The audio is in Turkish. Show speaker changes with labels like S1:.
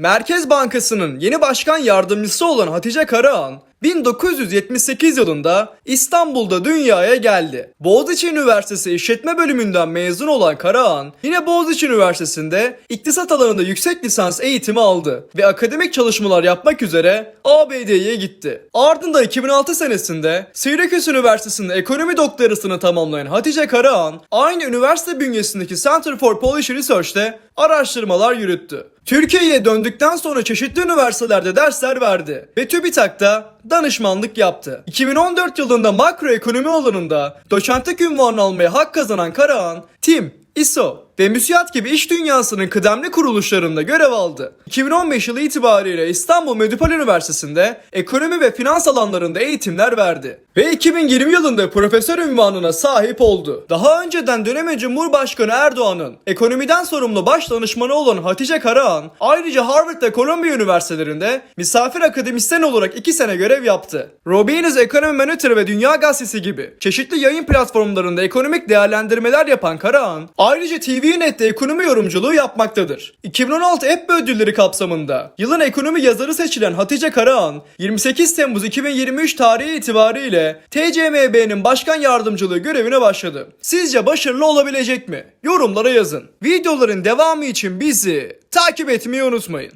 S1: Merkez Bankası'nın yeni başkan yardımcısı olan Hatice Karahan 1978 yılında İstanbul'da dünyaya geldi. Boğaziçi Üniversitesi İşletme Bölümünden mezun olan Karahan yine Boğaziçi Üniversitesi'nde iktisat alanında yüksek lisans eğitimi aldı ve akademik çalışmalar yapmak üzere ABD'ye gitti. Ardından 2006 senesinde Syracuse Üniversitesi'nde ekonomi doktorasını tamamlayan Hatice Karahan aynı üniversite bünyesindeki Center for Policy Research'te araştırmalar yürüttü. Türkiye'ye döndükten sonra çeşitli üniversitelerde dersler verdi ve TÜBİTAK'ta danışmanlık yaptı. 2014 yılında makroekonomi alanında doçentlik ünvanı almaya hak kazanan Karahan, TİM, ISO ve MÜSİAD gibi iş dünyasının kıdemli kuruluşlarında görev aldı. 2015 yılı itibariyle İstanbul Medipol Üniversitesi'nde ekonomi ve finans alanlarında eğitimler verdi. Ve 2020 yılında profesör ünvanına sahip oldu. Daha önceden dönemin Cumhurbaşkanı Erdoğan'ın ekonomiden sorumlu baş danışmanı olan Hatice Karahan ayrıca Harvard ve Columbia Üniversitelerinde misafir akademisyen olarak 2 sene görev yaptı. Robbins Economy Monitor ve Dünya Gazetesi gibi çeşitli yayın platformlarında ekonomik değerlendirmeler yapan Karahan ayrıca TVNet'te ekonomi yorumculuğu yapmaktadır. 2016 EBBE ödülleri kapsamında yılın ekonomi yazarı seçilen Hatice Karahan 28 Temmuz 2023 tarihi itibariyle TCMB'nin başkan yardımcılığı görevine başladı. Sizce başarılı olabilecek mi? Yorumlara yazın. Videoların devamı için bizi takip etmeyi unutmayın.